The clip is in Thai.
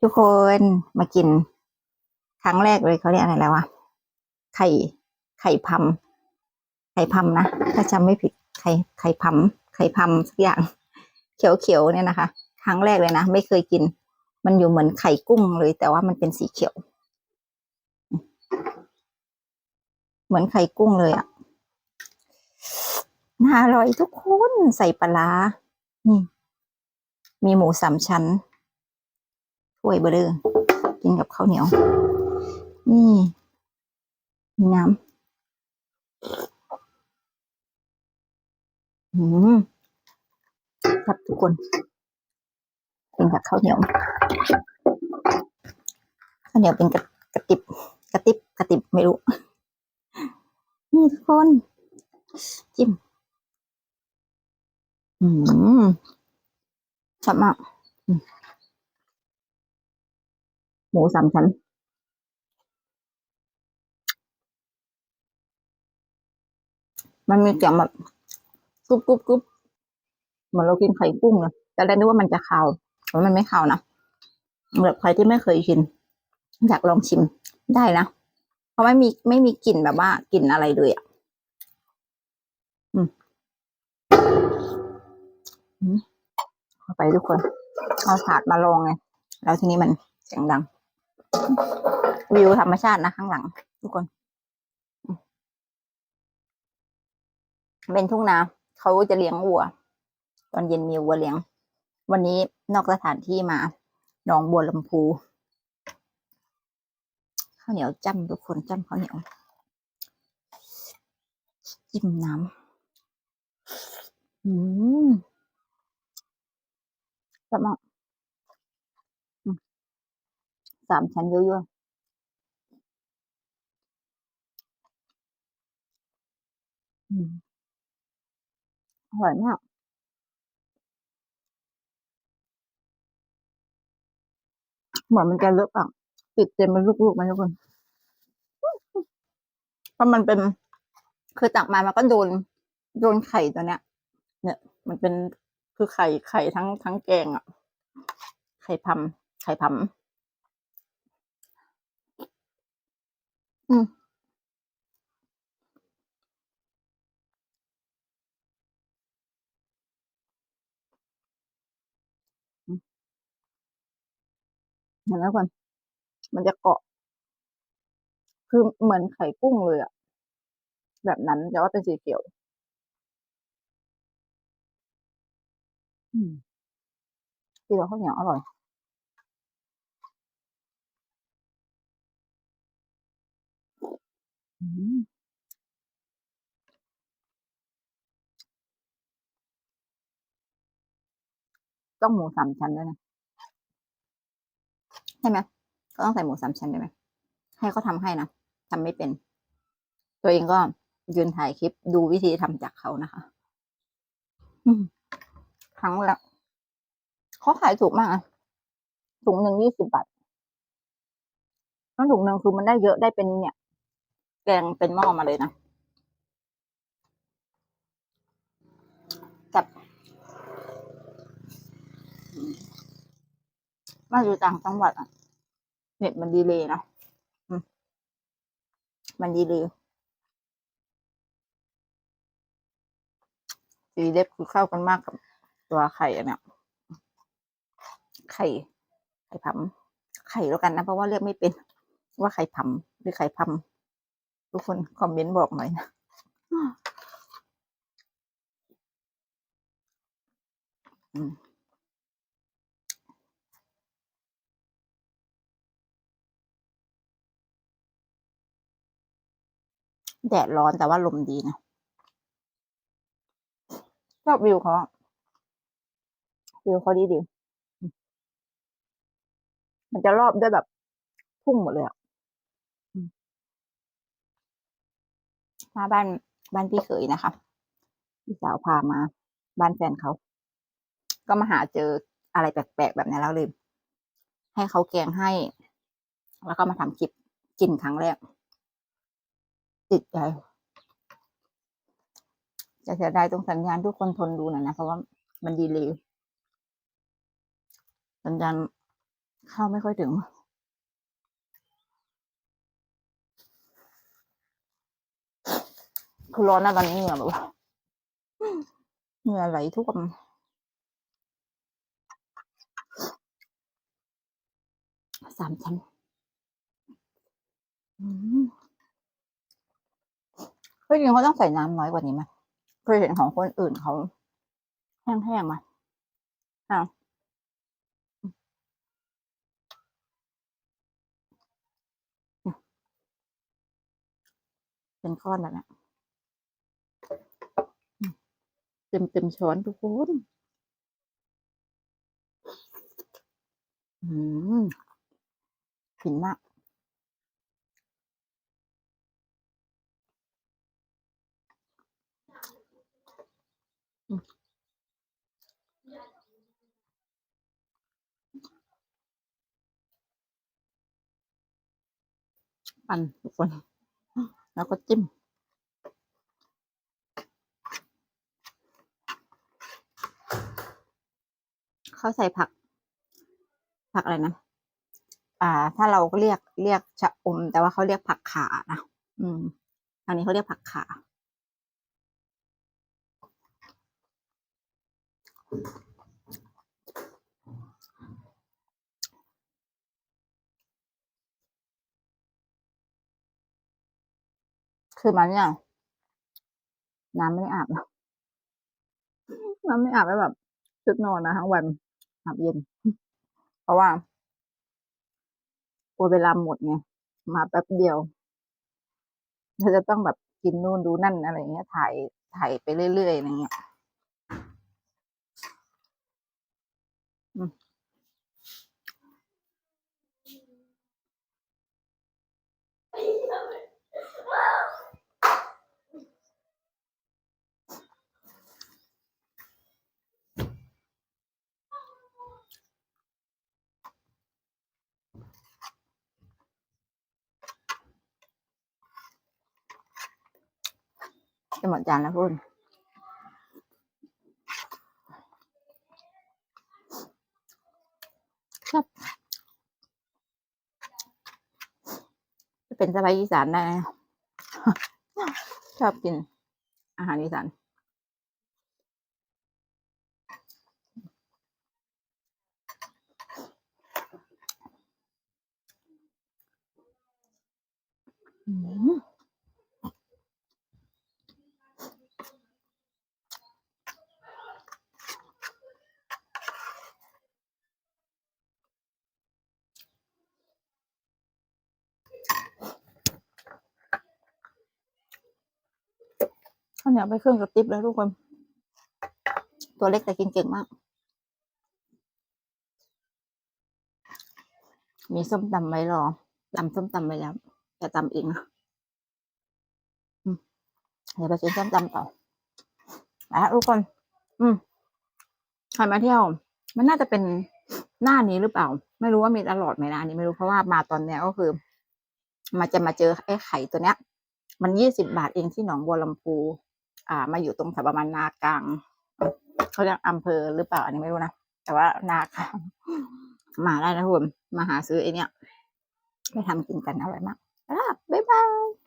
ทุกคนมากิน ครั้งแรกเลยเขาเรียกอะไรแล้ววะไข่ไข่พัมไข่พัมนะถ้าจำไม่ผิดไข่ไข่พัมไข่พัมสักอย่าง เขียวๆเนี่ยนะคะ ครั้งแรกเลยนะไม่เคยกิน มันอยู่เหมือนไข่กุ้งเลย แต่ว่ามันเป็นสีเขียว เหมือนไข่กุ้งเลยอะ่ะน่าอร่อยทุกคนใส่ปลาร้านี่มีหมูสามชั้น ถ้วยเบอร์เรอกินกับข้าวเหนียว นี่มีน้ำอืมครับทุกคนกินกับข้าวเหนียวข้าวเหนียวเป็นกระกระติบกระติบกระติบไม่รู้ นี่ทุกคน จิ้มอืมชอบมาก หมูสามชั้น มันมีเสียงแบบกรุบกรุบกรุบเหมือนเรากินไข่กุ้งเลยแต่แรกนึกว่ามันจะคาวแต่มันไม่คาวนะแบบใครที่ไม่เคยกิน อยากลองชิมได้นะ เพราะไม่มีไม่มีกลิ่นแบบว่ากลิ่นอะไรเลยอะอืมอืมเข้าไปทุกคน เอาถาดมาลองไง แล้วทีนี้มันเสียงดัง วิวธรรมชาตินะข้างหลัง ทุกคน เป็นทุ่งนาเขาจะเลี้ยงวัว ตอนเย็นมีวัวเลี้ยง วันนี้นอกสถานที่มาหนองบัวลำพูข้าวเหนียวจ้ำทุกคนจ้ำข้าวเหนียวจิ้มน้ำอืมจะมากอืม สามชั้นยั่วๆอืมอร่อยมากเหมือนมันจะเลอะอะติดเต็มเป็นลูกๆไหมทุกคนเพราะมันเป็น คือตักมามันก็โดน โดนไข่ตัวเนี้ย เนี่ย มันเป็นคือไข่ไข่ทั้งทั้งแกงอะ ไข่พัมไข่พั ม อืมเห็นแล้วก่อน มันจะเกาะ คือเหมือนไข่กุ้งเลยอะ แบบนั้น แต่ว่าเป็นสีเขียว อืม กินกับข้าวเหนียวอร่อย อืมต้องหมูสามชั้นด้วยนะใช่ไหมก็ต้องใส่หมูสามชั้นด้วยไหมให้เขาทำให้นะทำไม่เป็น ตัวเองก็ยืนถ่ายคลิปดูวิธีทำจากเขานะคะครั้งละเขาขายถูกมากอะถุงหนึ่งยี่สิบบาทแล้วถุงหนึ่งคือมันได้เยอะได้เป็นเนี่ย แกงเป็นหม้อมาเลยนะ กับมาอยู่ต่างจังหวัดอะ เน็ตมันดีเลยนะมมันดีเลยสีเล็บคือเข้ากันมากกับตัวไข่อันเนี้ยไข่ ไข่พัมไข่แล้วกันนะ เพราะว่าเรียกไม่เป็นว่าไข่พัมหรือไข่พัม ทุกคนคอมเมนต์บอกหน่อยนะอืมแดดร้อนแต่ว่าลมดีนะชอบวิวเขาวิวเขาดีดี มันจะรอบด้วยแบบทุ่งหมดเลยอะอืม มาบ้านบ้านพี่เขยนะคะพี่สาวพามา บ้านแฟนเขา ก็มาหาเจออะไรแปลกๆแบบนี้แล้วเลยให้เขาแกงให้ แล้วก็มาทำคลิปกินครั้งแรก ติดใจจะเสียดายตรงสัญญาณทุกคนทนดูหน่อยนะ เพราะว่ามันดีเลยสัญญาณเข้าไม่ค่อยถึง คือร้อนนะตอนนี้เหงื่อแบบว่าเหงื่อไหลท่วมสามชั้นอืมเฮ้ยจริงเขาต้องใส่น้ำน้อยกว่านี้ไหมเคยเห็นของคนอื่นเขาแห้งๆมาอ้าวเป็นก้อนแบบนี้เต็มเต็มช้อนทุกคนอืมฟินมากปั่นทุกคนแล้วก็จิ้ม เขาใส่ผัก ผักอะไรนะอ่า ถ้าเราก็เรียกเรียกชะอม แต่ว่าเขาเรียกผักขานะอืมอันนี้เขาเรียกผักขาคือมันเนี่ยน้ำไม่ได้อาบน้ำไม่อาบแล้วแบบชุดนอนนะทั้งวัน อาบเย็น เพราะว่ากลัวเวลาหมดไงมาแป๊บเดียวเราจะต้องแบบกินนู่นดูนั่นอะไรเงี้ยถ่ายถ่ายไปเรื่อยๆอะไรเงี้ย จะหมดจานแล้วคุณชอบจะเป็นสบายอีสานได้นะชอบกิน อาหารอีสานอืม ข้าวเหนียวไปเครื่องกับติ๊บแล้วทุกคน ตัวเล็กแต่กินเก่งมาก มีส้มตำไว้รอตำส้มตำไว้แล้วจะตำเองนะเดี๋ยวไปกินส้มตำต่อนะทุกคน อืมใครมาเที่ยว มันน่าจะเป็นหน้านี้หรือเปล่า ไม่รู้ว่ามีตลอดไหมนะอันนี้ไม่รู้เพราะว่ามาตอนเนี้ยก็คือ มาจะมาเจอไอ้ไข่ตัวเนี้ย มันยี่สิบาทเองที่หนองบัวลำพู อ่า มาอยู่ตรงแถวประมาณนากลางเขาเรียกอำเภอหรือเปล่าอันนี้ไม่รู้นะแต่ว่านากลางมาได้นะทุกคนมาหาซื้อไอเนี้ยไปทำกินกันอร่อยมากลาบ๊ายบาย